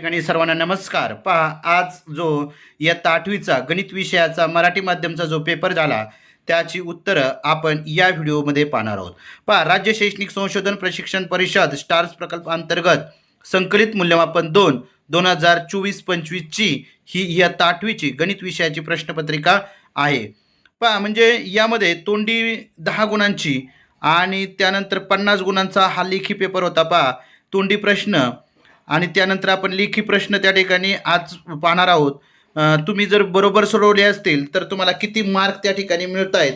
ठिकाणी सर्वांना नमस्कार. पहा आज जो इयत्ता आठवीचा गणित विषयाचा मराठी माध्यमचा जो पेपर झाला त्याची उत्तरं आपण या व्हिडिओमध्ये पाहणार आहोत. पहा राज्य शैक्षणिक संशोधन प्रशिक्षण परिषद स्टार्स प्रकल्प अंतर्गत संकलित मूल्यमापन दोन दोन हजार चोवीस पंचवीसची ही इयत्ता आठवीची गणित विषयाची प्रश्नपत्रिका आहे. पहा म्हणजे यामध्ये तोंडी दहा गुणांची आणि त्यानंतर पन्नास गुणांचा हा लेखी पेपर होता. पहा तोंडी प्रश्न आणि त्यानंतर आपण लेखी प्रश्न त्या ठिकाणी आज पाहणार आहोत. तुम्ही जर बरोबर सोडवले असतील तर तुम्हाला किती मार्क त्या ठिकाणी मिळत आहेत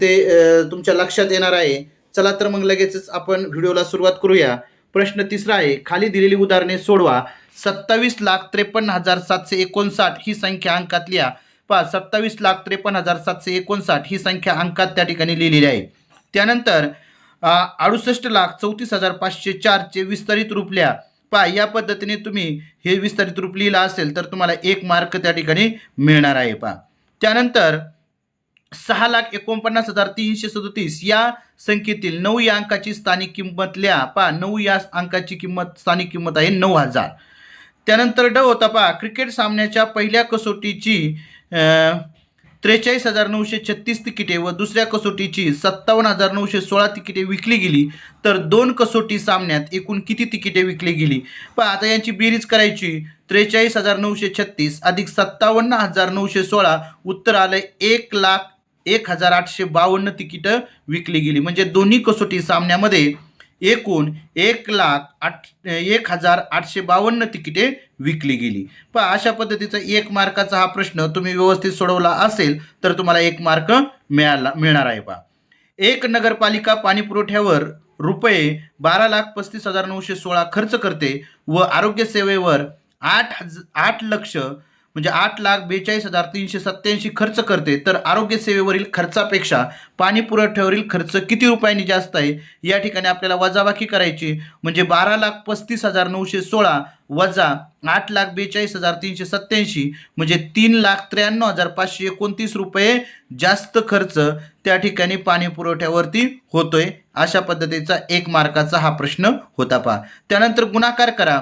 ते तुमच्या लक्षात येणार आहे. चला तर मग लगेचच आपण व्हिडिओला सुरुवात करूया. प्रश्न तिसरा आहे खाली दिलेली उदाहरणे सोडवा. सत्तावीस लाख त्रेपन्न हजार सातशे एकोणसाठ ही संख्या अंकात लिहा. पहा सत्तावीस लाख त्रेपन्न हजार सातशे एकोणसाठ ही संख्या अंकात त्या ठिकाणी लिहिलेली आहे. त्यानंतर अडुसष्ट लाख चौतीस हजार पाचशे चारचे विस्तारित रूप पहा या पद्धतीने तुम्ही हे विस्तारित रूप लिहिलं असेल तर तुम्हाला एक मार्क त्या ठिकाणी मिळणार आहे पहा त्यानंतर सहा लाख एकोणपन्नास हजार तीनशे सदोतीस या संख्येतील नऊ या अंकाची स्थानिक किंमतल्या पहा नऊ या अंकाची किंमत स्थानिक किंमत आहे नऊ हजार. त्यानंतर ड होता पहा क्रिकेट सामन्याच्या पहिल्या कसोटीची त्रेचाळीस हजार नऊशे छत्तीस तिकिटे व दुसऱ्या कसोटीची सत्तावन्न हजार नऊशे सोळा तिकिटे विकली गेली तर दोन कसोटी सामन्यात एकूण किती तिकिटे विकली गेली? पण आता यांची बेरीज करायची. त्रेचाळीस हजार नऊशे छत्तीस अधिक सत्तावन्न हजार नऊशे सोळा उत्तर आलं एक लाख एक हजार आठशे बावन्न तिकीटं विकली गेली. म्हणजे दोन्ही कसोटी सामन्यामध्ये एकूण एक लाख आठ एक हजार आठशे बावन्न तिकिटे विकली गेली. पण अशा पद्धतीचा एक मार्काचा हा प्रश्न तुम्ही व्यवस्थित सोडवला असेल तर तुम्हाला एक मार्क मिळाला मिळणार आहे बा एक नगरपालिका पाणीपुरवठ्यावर रुपये बारा लाख पस्तीस हजार नऊशे सोळा खर्च करते व आरोग्यसेवेवर आठ हज आठ लक्ष म्हणजे आठ लाख बेचाळीस हजार तीनशे सत्त्याऐंशी खर्च करते तर आरोग्य सेवेवरील खर्चापेक्षा पाणी पुरवठ्यावरील खर्च किती रुपयांनी जास्त आहे? या ठिकाणी आपल्याला वजाबाकी करायची म्हणजे बारा लाख पस्तीस हजार नऊशे सोळा वजा आठ लाख बेचाळीस हजार तीनशे सत्त्याऐंशी म्हणजे तीन लाख त्र्याण्णव हजार पाचशे एकोणतीस रुपये जास्त खर्च त्या ठिकाणी पाणी पुरवठ्यावरती होतोय. अशा पद्धतीचा एक मार्काचा हा प्रश्न होता पहा. त्यानंतर गुणाकार करा.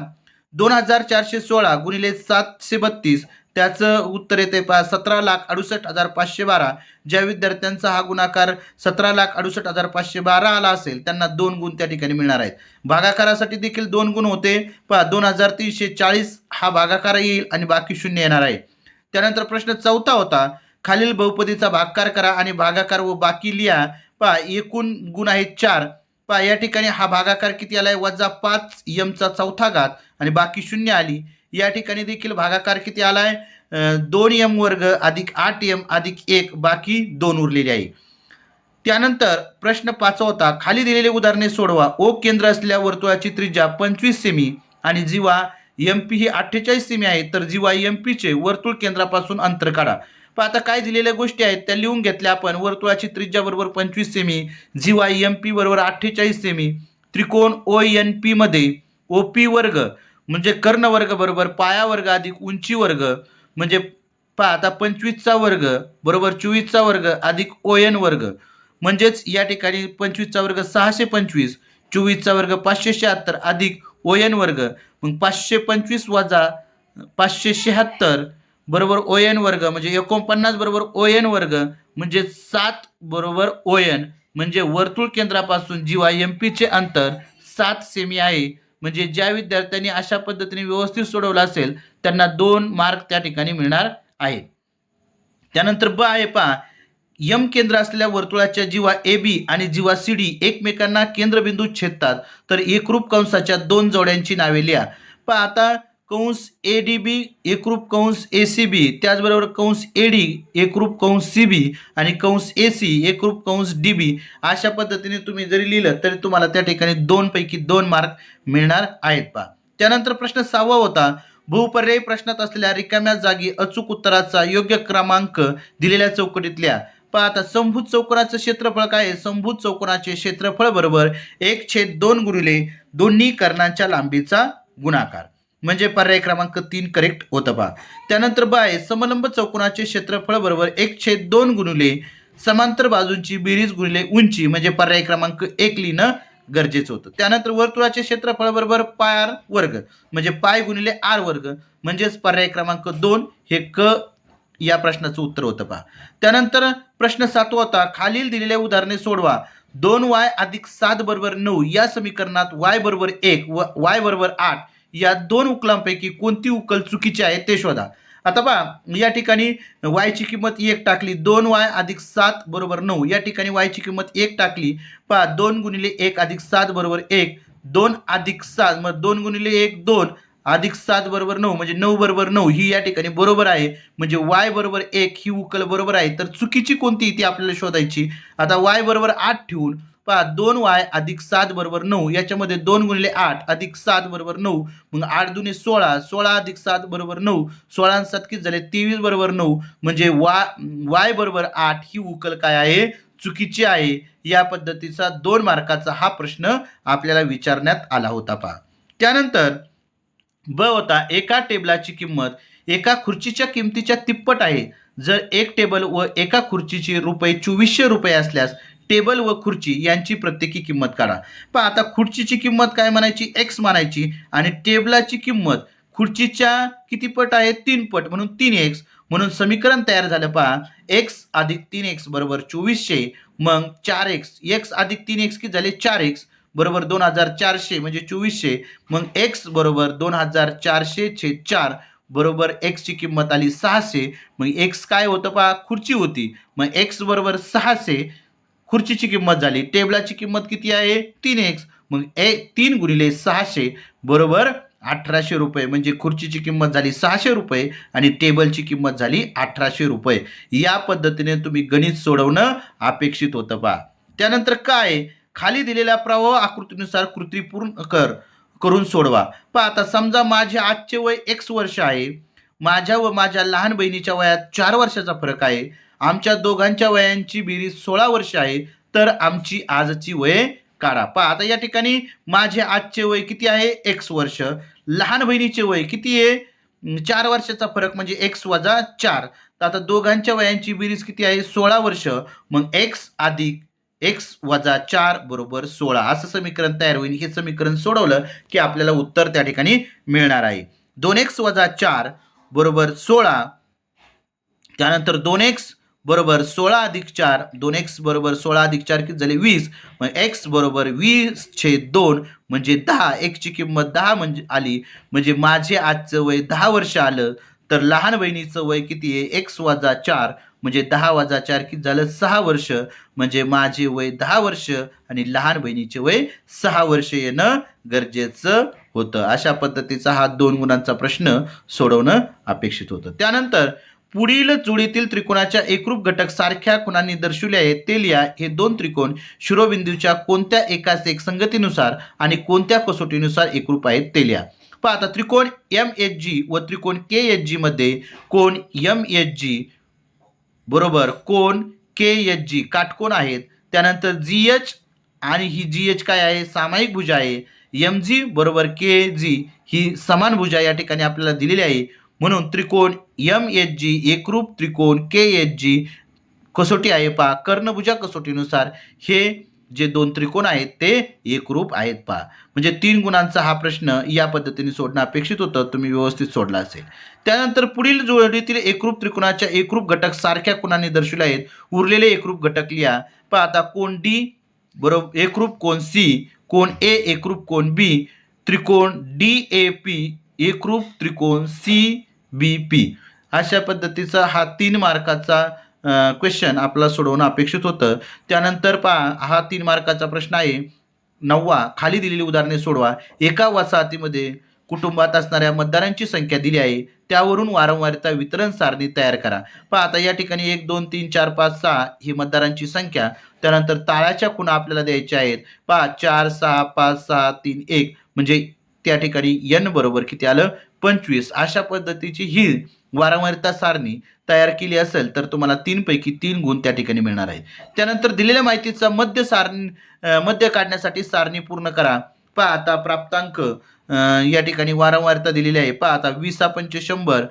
दोन हजार चारशे सोळा गुणिले सातशे बत्तीस त्याचं उत्तर येते पा सतरा लाख अडुसष्ट हजार पाचशे बारा. ज्या विद्यार्थ्यांचा हा गुणाकार सतरा लाख अडुसष्ट हजार पाचशे बारा आला असेल त्यांना दोन गुण त्या ठिकाणी मिळणार आहेत. भागाकारासाठी देखील दोन गुण होते. पहा दोन हजार तीनशे चाळीस हा भागाकार येईल आणि बाकी शून्य येणार आहे. त्यानंतर प्रश्न चौथा होता खालील बहुपदीचा भागाकार करा आणि भागाकार व बाकी लिहा. पहा एकूण गुण आहेत चार. पहा या ठिकाणी हा भागाकार किती आला आहे वजा पाच यमचा चौथा घात आणि बाकी शून्य आली. या ठिकाणी देखील भागाकार किती आलाय? दोन यम वर्ग अधिक आठ यम अधिक एक बाकी दोन उरलेले आहे. त्यानंतर प्रश्न पाचवा होता खाली दिलेले उदाहरणे सोडवा. ओ केंद्र असलेल्या वर्तुळाची त्रिज्या पंचवीस सेमी आणि जीवा एम पी ही अठ्ठेचाळीस सेमी आहे तर जीवा एम पीचे वर्तुळ केंद्रापासून अंतर काढा. पण आता काय दिलेल्या गोष्टी आहेत त्या लिहून घेतल्या आपण. वर्तुळाची त्रिज्या बरोबर पंचवीस सेमी जीवा एम पी बरोबर अठ्ठेचाळीस सेमी त्रिकोण ओ एन पीमध्ये ओ पी वर्ग म्हणजे कर्णवर्ग बरोबर पायावर्ग अधिक उंची वर्ग म्हणजे पा आता पंचवीसचा वर्ग बरोबर चोवीसचा वर्ग अधिक ओ एन वर्ग. म्हणजेच या ठिकाणी पंचवीसचा वर्ग सहाशे पंचवीस चोवीसचा वर्ग पाचशे शहात्तर अधिक ओ एन वर्ग. मग पाचशे पंचवीस वजा पाचशे शहात्तर बरोबर ओ एन वर्ग म्हणजे एकोणपन्नास बरोबर ओ एन वर्ग म्हणजे सात बरोबर ओ एन म्हणजे वर्तुळ केंद्रापासून जीवा एम पीचे अंतर सात सेमी आहे. म्हणजे ज्या विद्यार्थ्यांनी अशा पद्धतीने व्यवस्थित सोडवलं असेल त्यांना दोन मार्क त्या ठिकाणी मिळणार आहेत. त्यानंतर ब आहे पहा यम केंद्र असलेल्या वर्तुळाच्या जीवा ए बी आणि जीवा सी डी एकमेकांना केंद्रबिंदू छेदतात. तर एकरूप कंसाच्या दोन जोड्यांची नावे लिहा. पहा आता कंस ए डी बी एकरूप कंस ए सी बी त्याचबरोबर कंस ए डी एकरूप कंस सी बी आणि कंस ए सी एकरूप कंस डी बी अशा पद्धतीने तुम्ही जरी लिहिलं तरी तुम्हाला त्या ठिकाणी दोनपैकी दोन मार्क मिळणार आहेत पहा. त्यानंतर प्रश्न सहावा होता. बहुपर्यायी प्रश्नात असलेल्या रिकाम्या जागी अचूक उत्तराचा योग्य क्रमांक दिलेल्या चौकटीतल्या पहा आता संभूत चौकोनाचं क्षेत्रफळ काय आहे? संभूत चौकोनाचे क्षेत्रफळ बरोबर एक छेद दोन गुरुले दोन्ही कर्णांच्या लांबीचा गुणाकार. म्हणजे पर्याय क्रमांक तीन करेक्ट होतं पहा. त्यानंतर बाय समलंब चौकोनाचे क्षेत्रफळ बरोबर एक छेद दोन गुणिले समांतर बाजूंची बेरीज गुणिले उंची म्हणजे पर्याय क्रमांक एक लिहिणं गरजेचं होतं. त्यानंतर वर्तुळाचे क्षेत्रफळ बरोबर पाय आर वर्ग म्हणजे पाय गुणिले आर वर्ग म्हणजेच पर्याय क्रमांक दोन हे क या प्रश्नाचं उत्तर होतं पहा. त्यानंतर प्रश्न सातवा होता खालील दिलेल्या उदाहरणे सोडवा. दोन वाय अधिक सात बरोबर नऊ या समीकरणात वाय बरोबर एक व वाय बरोबर आठ या दोन उकलांपैकी कोणती उकल चुकीची आहे ते शोधा. आता पहा या ठिकाणी वायची किंमत एक टाकली दोन वाय अधिक सात बरोबर नऊ. या ठिकाणी वायची किंमत एक टाकली पहा दोन गुणिले एक अधिक सात बरोबर एक दोन अधिक सात मग दोन गुणिले एक दोन अधिक सात बरोबर नऊ म्हणजे नऊ बरोबर नऊ ही या ठिकाणी बरोबर आहे. म्हणजे वाय बरोबर एक ही उकल बरोबर आहे. तर चुकीची कोणती ती आपल्याला शोधायची. आता वाय बरोबर आठ ठेवून पहा दोन वाय अधिक सात बरोबर नऊ याच्यामध्ये दोन गुणिले आठ अधिक सात बरोबर नऊ मग आठ दुने सोळा सोळा अधिक सात बरोबर नऊ सोळा आणि सात किती झाले? तेवीस बरोबर नऊ म्हणजे वा वाय बरोबर आठ ही उकल काय आहे? चुकीची आहे. या पद्धतीचा दोन मार्काचा हा प्रश्न आपल्याला विचारण्यात आला होता पहा. त्यानंतर ब होता एका टेबलाची किंमत एका खुर्चीच्या किमतीच्या तिप्पट आहे. जर एक टेबल व एका खुर्चीची रुपये चोवीसशे रुपये असल्यास टेबल व खुर्ची यांची प्रत्येकी किंमत काढा. पहा आता खुर्चीची किंमत काय म्हणायची? एक्स म्हणायची आणि टेबलाची किंमत खुर्चीच्या किती पट आहे? तीन पट. म्हणून तीन एक्स म्हणून समीकरण तयार झालं पहा. एक्स अधिक तीन एक्स बरोबर चोवीसशे. मग चार एक्स एक्स अधिक तीन एक्स की झाले? चार एक्स बरोबर दोन हजार चारशे म्हणजे चोवीसशे. मग एक्स बरोबर दोन हजार चारशे छे चार. बरोबर एक्सची किंमत आली सहाशे. मग एक्स काय होतं पहा? खुर्ची होती. मग एक्स बरोबर सहाशे. खुर्चीची किंमत झाली. टेबलाची किंमत किती आहे? तीन एक्स मग ए तीन गुणिले सहाशे बरोबर अठराशे रुपये. म्हणजे खुर्चीची किंमत झाली सहाशे रुपये आणि टेबलची किंमत झाली अठराशे रुपये. या पद्धतीने तुम्ही गणित सोडवणं अपेक्षित होतं पहा. त्यानंतर काय खाली दिलेल्या प्रवाह आकृतीनुसार कृती पूर्ण कर करून सोडवा. पहा आता समजा माझे आजचे वय एक्स वर्ष आहे. माझ्या व माझ्या लहान बहिणीच्या वयात चार वर्षाचा फरक आहे. आमच्या दोघांच्या वयांची बेरीज सोळा वर्ष आहे तर आमची आजची वय काढा. पहा आता या ठिकाणी माझे आजचे वय किती आहे? एक्स वर्ष. लहान बहिणीचे वय किती आहे? चार वर्षाचा फरक म्हणजे एक्स वजा चार. तर आता दोघांच्या वयांची बेरीज किती आहे? सोळा वर्ष. मग एक्स अधिक एक्स वजा चार बरोबर सोळा. असं समीकरण तयार होईल. हे समीकरण सोडवलं की आपल्याला उत्तर त्या ठिकाणी मिळणार आहे. दोन एक्स वजा चार बरोबर सोळा. त्यानंतर दोन एक्स बरोबर सोळा अधिक चार दोन एक्स बरोबर सोळा अधिक चार किती झाले? वीस. मग एक्स बरोबर वीस छे दोन म्हणजे दहा. एक्सची किंमत दहा म्हणजे आली. म्हणजे माझे आजचं वय दहा वर्ष आलं तर लहान बहिणीचं वय किती आहे? एक्स वजा चार. म्हणजे दहा वजा चार किती झालं? सहा वर्ष. म्हणजे माझे वय दहा वर्ष आणि लहान बहिणीचे वय सहा वर्ष येणं गरजेचं होतं. अशा पद्धतीचा हा दोन गुणांचा प्रश्न सोडवणं अपेक्षित होतं. त्यानंतर पुढील जोडीतील त्रिकोणाच्या एकरूप घटक सारख्या खुणांनी दर्शवले आहेत. ते लिहा. हे दोन त्रिकोण शिरोबिंदूच्या कोणत्या एकाच एक संगतीनुसार आणि कोणत्या कसोटीनुसार एकरूप आहेत ते लिहा. पहा आता त्रिकोण एम एच जी व त्रिकोण के एच जी मध्ये कोण एम एच जी बरोबर कोण के एच जी काटकोण आहेत. त्यानंतर जी एच आणि ही जी एच काय आहे? सामायिक भुजा आहे. एम जी बरोबर के जी ही समान भुजा या ठिकाणी आपल्याला दिलेली आहे. म्हणून त्रिकोण यम एच जी एकरूप त्रिकोण के एच जी कसोटी आहे पहा. कर्णभुजा कसोटीनुसार हे जे दोन त्रिकोण आहेत ते एकरूप आहेत पहा. म्हणजे तीन गुणांचा हा प्रश्न या पद्धतीने सोडणं अपेक्षित होतं. तुम्ही व्यवस्थित सोडला असेल. त्यानंतर पुढील जोडीतील एकरूप त्रिकोणाच्या एकरूप घटक सारख्या कुणाने दर्शवले आहेत? उरलेले एकरूप घटक लिहा. पहा आता कोण डी बरोबर एकरूप कोण सी कोण ए एकरूप कोण बी त्रिकोण डी ए पी एकरूप त्रिकोण सी बी पी अशा पद्धतीचा हा तीन मार्काचा क्वेश्चन आपला सोडवणं अपेक्षित होतं. त्यानंतर पहा हा तीन मार्काचा प्रश्न आहे. नववा खाली दिलेली उदाहरणे सोडवा. एका वसाहतीमध्ये कुटुंबात असणाऱ्या मतदारांची संख्या दिली आहे. त्यावरून वारंवारता वितरण सारणी तयार करा. पहा आता या ठिकाणी एक दोन तीन चार पाच सहा ही मतदारांची संख्या त्यानंतर ताळाच्या खुणा आपल्याला द्यायच्या आहेत. पहा चार सहा पाच सहा तीन एक. म्हणजे त्या ठिकाणी एन बरोबर किती आलं? पंचवीस अशा पद्धतीची ही वारंवारता सारणी तयार केली असेल तर तुम्हाला तीनपैकी तीन गुण त्या ठिकाणी मिळणार आहे त्यानंतर दिलेल्या माहितीचा मध्य सारणी मध्य काढण्यासाठी सारणी पूर्ण करा. पहा आता प्राप्तांक या ठिकाणी वारंवारता दिलेली आहे. पहा आता वीस पंच शंभर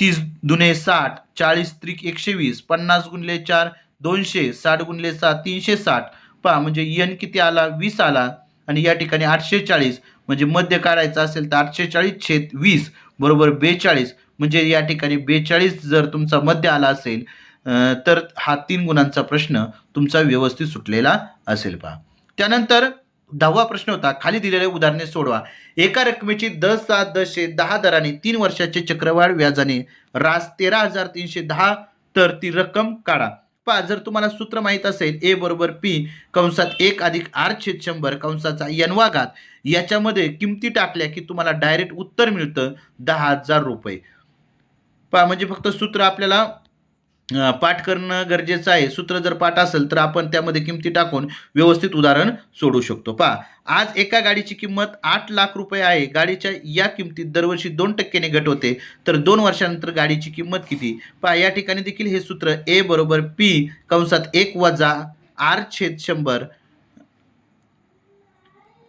तीस दुने साठ चाळीस त्रिक एकशे वीस पन्नास गुणले चार दोनशे साठ गुणले सात तीनशे साठ. पहा म्हणजे यन किती आला? वीस आला. आणि या ठिकाणी आठशे चाळीस. म्हणजे मध्य काढायचं असेल तर आठशे चाळीस छेद वीस बरोबर बेचाळीस. म्हणजे या ठिकाणी बेचाळीस जर तुमचा मध्य आला असेल तर हा तीन गुणांचा प्रश्न तुमचा व्यवस्थित सुटलेला असेल पहा. त्यानंतर दहावा प्रश्न होता खाली दिलेले उदाहरणे सोडवा. एका रकमेची दस सात दशे दहा दराने तीन वर्षाचे चक्रवाढ व्याजाने रास तेरा हजार तीनशे दहा तर ती रक्कम काढा. पहा जर तुम्हाला सूत्र माहीत असेल ए बरोबर पी कंसात एक अधिक आर छेद शंभर कंसाचा यनवा घात याच्यामध्ये किमती टाकल्या की तुम्हाला डायरेक्ट उत्तर मिळतं दहा हजार रुपये. पहा म्हणजे फक्त सूत्र आपल्याला पाठ करणं गरजेचं आहे. सूत्र जर पाठ असेल तर आपण त्यामध्ये किमती टाकून व्यवस्थित उदाहरण सोडू शकतो. पहा आज एका गाडीची किंमत आठ लाख रुपये आहे. गाडीच्या या किमतीत दरवर्षी दोन टक्क्याने घट होते. तर दोन वर्षानंतर गाडीची किंमत किती? पहा या ठिकाणी देखील हे सूत्र ए बरोबर पी कंसात एक वजा आर छेद शंभर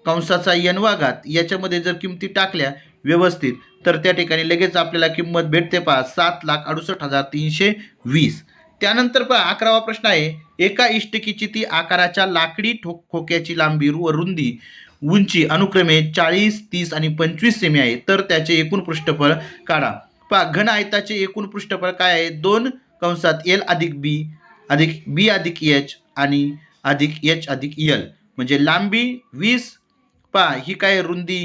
कंसाचा यनवाघात याच्यामध्ये जर किमती टाकल्या व्यवस्थित तर त्या ठिकाणी लगेच आपल्याला किंमत भेटते पहा सात लाख अडुसष्ट हजार तीनशे वीस. त्यानंतर पहा अकरावा प्रश्न आहे. एका इष्टकीची ती आकाराच्या लाकडी ठोक खोक्याची लांबी व रुंदी उंची अनुक्रमे चाळीस तीस आणि पंचवीस सेमी आहे. तर त्याचे एकूण पृष्ठफळ काढा. पहा घन आयताचे एकूण पृष्ठफळ काय आहे? दोन कंसात एल अधिक बी अधिक बी अधिक एच आणि अधिक एच अधिक यल म्हणजे लांबी वीस पहा ही काय रुंदी?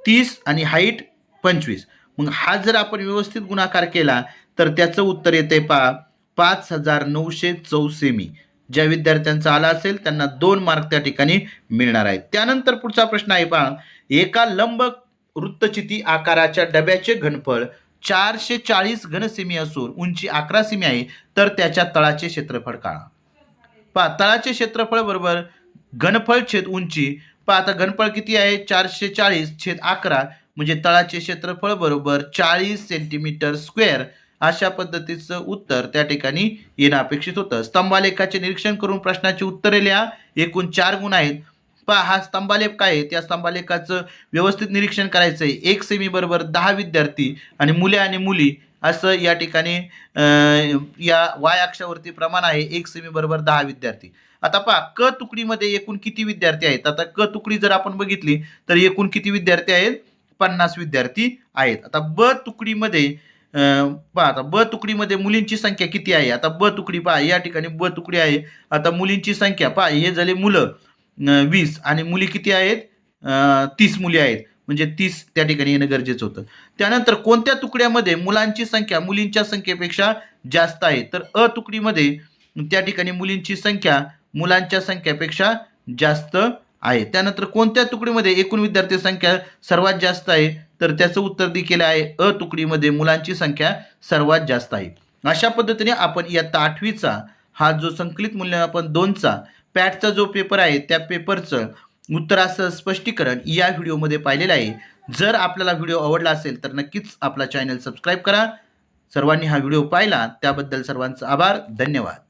तीस आणि हाईट पंचवीस. मग हा जर आपण व्यवस्थित गुणाकार केला तर त्याचं उत्तर येते पहा पाच हजार नऊशे चौसेमी. ज्या विद्यार्थ्यांचा आला असेल त्यांना दोन मार्क त्या ठिकाणी मिळणार आहेत. त्यानंतर पुढचा प्रश्न आहे पहा एका लंब वृत्तचिती आकाराच्या डब्याचे घनफळ चारशे चाळीस घनसेमी असून उंची अकरा सेमी आहे तर त्याच्या तळाचे क्षेत्रफळ काढा. पहा तळाचे क्षेत्रफळ बरोबर घनफळ छेद उंची पहा आता घनफळ किती आहे? चारशे चाळीस छेद अकरा म्हणजे तळाचे क्षेत्रफळ बरोबर चाळीस सेंटीमीटर स्क्वेअर अशा पद्धतीचं उत्तर त्या ठिकाणी येणं अपेक्षित होतं. स्तंभालेखाचे निरीक्षण करून प्रश्नाची उत्तरे लिहा. एकूण चार गुण आहेत. पहा हा स्तंभालेख काय आहे? त्या स्तंभालेखाचं व्यवस्थित निरीक्षण करायचं आहे एक सेमी बरोबर दहा विद्यार्थी आणि मुले आणि मुली असं या ठिकाणी या वाय अक्षावरती प्रमाण आहे एक सेमी बरोबर दहा विद्यार्थी. आता पहा क तुकडीमध्ये एकूण किती विद्यार्थी आहेत? आता क तुकडी जर आपण बघितली तर एकूण किती विद्यार्थी आहेत? पन्नास विद्यार्थी आहेत. आता ब तुकडीमध्ये पहा आता ब तुकडीमध्ये मुलींची संख्या किती आहे? आता ब तुकडी पहा या ठिकाणी ब तुकडी आहे. आता मुलींची संख्या पहा हे झाले मुलं वीस. आणि मुली किती आहेत? तीस मुली आहेत. म्हणजे तीस त्या ठिकाणी येणं गरजेचं होतं. त्यानंतर कोणत्या तुकड्यामध्ये मुलांची संख्या मुलींच्या संख्येपेक्षा जास्त आहे? तर अ तुकडीमध्ये त्या ठिकाणी मुलींची संख्या मुलांच्या संख्येपेक्षा जास्त आहे. त्यानंतर कोणत्या तुकडीमध्ये एकूण विद्यार्थी संख्या सर्वात जास्त आहे? तर त्याचं उत्तर देखील आहे अ तुकडीमध्ये मुलांची संख्या सर्वात जास्त आहे. अशा पद्धतीने आपण इयत्ता आठवीचा हा जो संकलित मूल्यमापन दोनचा पॅटचा जो पेपर आहे त्या पेपरचं उत्तराचं स्पष्टीकरण या व्हिडिओमध्ये पाहिलेलं आहे. जर आपल्याला व्हिडिओ आवडला असेल तर नक्कीच आपला चॅनल सबस्क्राईब करा. सर्वांनी हा व्हिडिओ पाहिला त्याबद्दल सर्वांचा आभार. धन्यवाद.